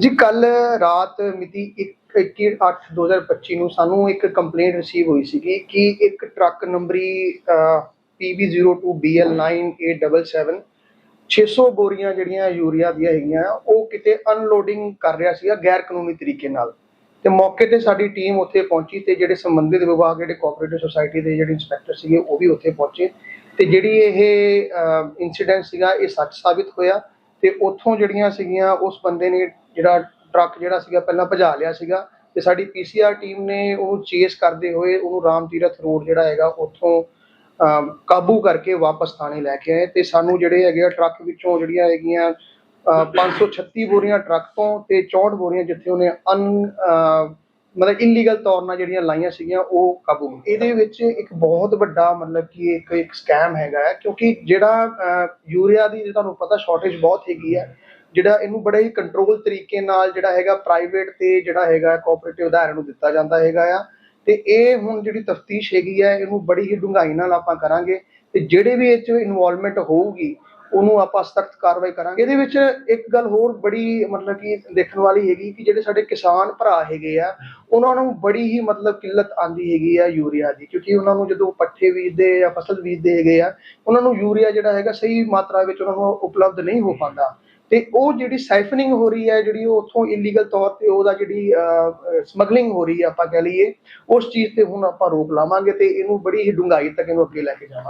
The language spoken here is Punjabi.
ਜੀ ਕੱਲ ਰਾਤ ਮਿਤੀ 21/8/2025 ਨੂੰ ਸਾਨੂੰ ਇੱਕ ਕੰਪਲੇਂਟ ਰਿਸੀਵ ਹੋਈ ਸੀਗੀ ਕਿ ਇੱਕ ਟਰੱਕ ਨੰਬਰੀ PB02BL9877 600 ਬੋਰੀਆਂ ਜਿਹੜੀਆਂ ਯੂਰੀਆ ਦੀਆਂ ਹੈਗੀਆਂ, ਉਹ ਕਿਤੇ ਅਨਲੋਡਿੰਗ ਕਰ ਰਿਹਾ ਸੀਗਾ ਗੈਰ ਕਾਨੂੰਨੀ ਤਰੀਕੇ ਨਾਲ। ਤੇ ਮੌਕੇ ਤੇ ਸਾਡੀ ਟੀਮ ਉੱਥੇ ਪਹੁੰਚੀ ਤੇ ਜਿਹੜੇ ਸੰਬੰਧਿਤ ਵਿਭਾਗ, ਜਿਹੜੇ ਕੋਆਪਰੇਟਿਵ ਸੁਸਾਇਟੀ ਦੇ ਜਿਹੜੇ ਇੰਸਪੈਕਟਰ ਸੀਗੇ, ਉਹ ਵੀ ਉੱਥੇ ਪਹੁੰਚੇ। ਤੇ ਜਿਹੜੀ ਇਹ ਇਨਸੀਡੈਂਟ ਸੀਗਾ, ਇਹ ਸੱਚ ਸਾਬਿਤ ਹੋਇਆ। ਤੇ ਉੱਥੋਂ ਜਿਹੜੀਆਂ ਸੀਗੀਆਂ, ਉਸ ਬੰਦੇ ਨੇ ਜਿਹੜਾ ਟਰੱਕ ਜਿਹੜਾ ਸੀਗਾ, ਪਹਿਲਾਂ ਭਜਾ ਲਿਆ ਸੀਗਾ ਤੇ ਸਾਡੀ ਪੀਸੀਆਰ ਟੀਮ ਨੇ ਉਹਨੂੰ ਚੇਸ ਕਰਦੇ ਹੋਏ ਉਹਨੂੰ ਰਾਮ ਤੀਰਥ ਰੋਡ ਜਿਹੜਾ ਹੈਗਾ, ਉੱਥੋਂ ਕਾਬੂ ਕਰਕੇ ਵਾਪਸ ਥਾਣੇ ਲੈ ਕੇ ਆਏ ਤੇ ਸਾਨੂੰ ਜਿਹੜੇ ਹੈਗੇ ਆ ਟਰੱਕ ਵਿੱਚੋਂ ਜਿਹੜੀਆਂ ਹੈਗੀਆਂ ਅਹ 536 ਬੋਰੀਆਂ ਟਰੱਕ ਤੋਂ ਤੇ 64 ਬੋਰੀਆਂ ਜਿੱਥੇ ਉਹਨੇ ਅਨ ਮਤਲਬ ਇਲੀਗਲ ਤੌਰ ਨਾਲ ਜਿਹੜੀਆਂ ਲਾਈਆਂ ਸੀਗੀਆਂ, ਉਹ ਕਾਬੂ ਇਹਦੇ ਵਿੱਚ ਇੱਕ ਬਹੁਤ ਵੱਡਾ ਮਤਲਬ ਕਿ ਇੱਕ ਇੱਕ ਸਕੈਮ ਹੈਗਾ ਹੈ, ਕਿਉਂਕਿ ਜਿਹੜਾ ਯੂਰੀਆ ਦੀ ਜੇ ਤੁਹਾਨੂੰ ਪਤਾ ਸ਼ਾਰਟੇਜ ਬਹੁਤ ਹੈਗੀ ਹੈ, ਜਿਹੜਾ ਇਹਨੂੰ ਬੜੇ ਹੀ ਕੰਟਰੋਲ ਤਰੀਕੇ ਨਾਲ ਜਿਹੜਾ ਹੈਗਾ ਪ੍ਰਾਈਵੇਟ ਤੇ ਜਿਹੜਾ ਹੈਗਾ ਕੋਆਪਰੇਟਿਵ ਅਦਾਰਿਆਂ ਨੂੰ ਦਿੱਤਾ ਜਾਂਦਾ ਹੈਗਾ ਆ। ਤੇ ਇਹ ਹੁਣ ਜਿਹੜੀ ਤਫਤੀਸ਼ ਹੈਗੀ ਹੈ, ਇਹਨੂੰ ਬੜੀ ਹੀ ਡੂੰਘਾਈ ਨਾਲ ਆਪਾਂ ਕਰਾਂਗੇ। ਤੇ ਜਿਹੜੇ ਵੀ ਇਹ 'ਚ ਇਨਵੋਲਵਮੈਂਟ ਹੋਊਗੀ ਉਹਨੂੰ ਆਪਾਂ ਸਖਤ ਕਾਰਵਾਈ ਕਰਾਂਗੇ। ਇਹਦੇ ਵਿੱਚ ਇੱਕ ਗੱਲ ਹੋਰ ਬੜੀ ਮਤਲਬ ਕਿ ਦੇਖਣ ਵਾਲੀ ਹੈਗੀ ਕਿ ਜਿਹੜੇ ਸਾਡੇ ਕਿਸਾਨ ਭਰਾ ਹੈਗੇ ਆ, ਉਹਨਾਂ ਨੂੰ ਬੜੀ ਹੀ ਮਤਲਬ ਕਿੱਲਤ ਆਂਦੀ ਹੈਗੀ ਆ ਯੂਰੀਆ ਦੀ, ਕਿਉਂਕਿ ਉਹਨਾਂ ਨੂੰ ਜਦੋਂ ਪੱਠੇ ਬੀਜਦੇ ਜਾਂ ਫਸਲ ਬੀਜਦੇ ਹੈਗੇ ਆ, ਉਹਨਾਂ ਨੂੰ ਯੂਰੀਆ ਜਿਹੜਾ ਹੈਗਾ ਸਹੀ ਮਾਤਰਾ ਵਿੱਚ ਉਹਨਾਂ ਨੂੰ ਉਪਲਬਧ ਨਹੀਂ ਹੋ ਪਾਉਂਦਾ। ਤੇ ਉਹ ਜਿਹੜੀ ਸਾਈਫਨਿੰਗ ਹੋ ਰਹੀ ਹੈ ਜਿਹੜੀ ਉਹ ਉੱਥੋਂ ਇਲੀਗਲ ਤੌਰ ਤੇ ਉਹਦਾ ਜਿਹੜੀ ਸਮਗਲਿੰਗ ਹੋ ਰਹੀ ਹੈ ਆਪਾਂ ਕਹਿ ਲਈਏ, ਉਸ ਚੀਜ਼ ਤੇ ਹੁਣ ਆਪਾਂ ਰੋਕ ਲਾਵਾਂਗੇ ਤੇ ਇਹਨੂੰ ਬੜੀ ਹੀ ਡੂੰਘਾਈ ਤੱਕ ਇਹਨੂੰ ਅੱਗੇ ਲੈ ਕੇ ਜਾਵਾਂਗੇ।